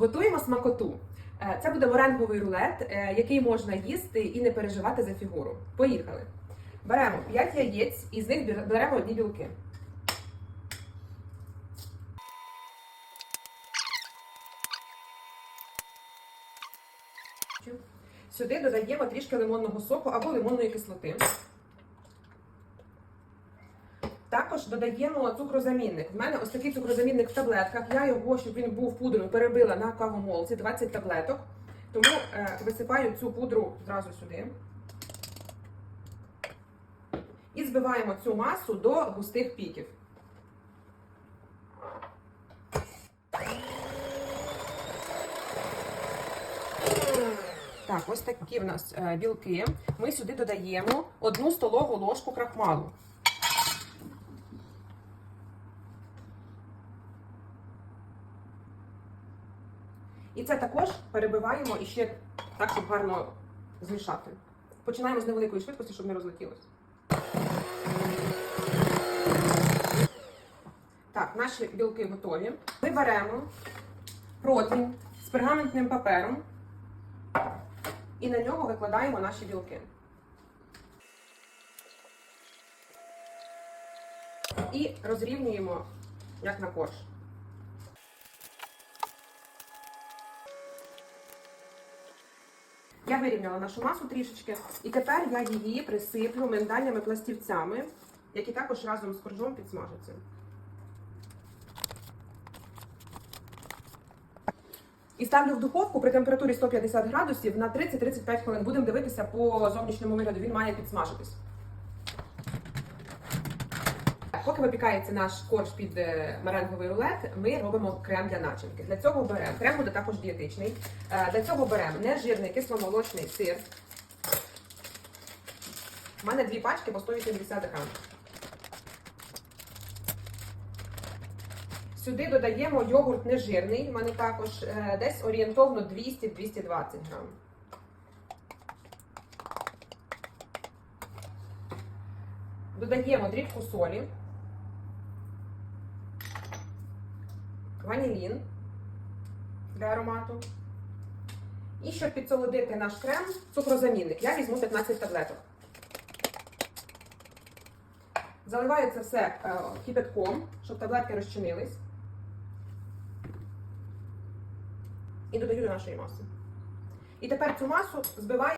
Готуємо смакоту. Е, Це буде моренговий рулет, е, який можна їсти і не переживати за фігуру. Поїхали. Беремо 5 яєць і з них беремо одні білки. Сюди додаємо трішки лимонного соку або лимонної кислоти. Також додаємо цукрозамінник. В мене ось такий цукрозамінник в таблетках. Я його, щоб він був пудрою, перебила на кавомолці 20 таблеток. Тому е, висипаю цю пудру зразу сюди. І збиваємо цю масу до густих піків. Так, ось такі в нас е, білки. Ми сюди додаємо одну столову ложку крахмалу. І це також перебиваємо і ще так, щоб гарно змішати. Починаємо з невеликої швидкості, щоб не розлетілося. Так, наші білки готові. Ми беремо противень з пергаментним папером і на нього викладаємо наші білки. І розрівнюємо як на корж. Я вирівняла нашу масу трішечки, і тепер я її присиплю миндальними пластівцями, які також разом з коржом підсмажаться. І ставлю в духовку при температурі 150 градусів на 30-35 хвилин. Будемо дивитися по зовнішньому вигляду, він має підсмажитись. Поки випікається наш корж під е, меренговий рулет, ми робимо крем для начинки. Для цього беремо крем буде також дієтичний. Е, Для цього беремо нежирний кисломолочний сир. У мене дві пачки по 180 грам. Сюди додаємо йогурт нежирний. У мене також е, десь орієнтовно 200-220 грам. Додаємо дрібку солі. Ванілін для аромату. І щоб підсолодити наш крем, цукрозамінник. Я візьму 15 таблеток. Заливаю це все е, кипятком, щоб таблетки розчинились. І додаю до нашої маси. І тепер цю масу збиваю.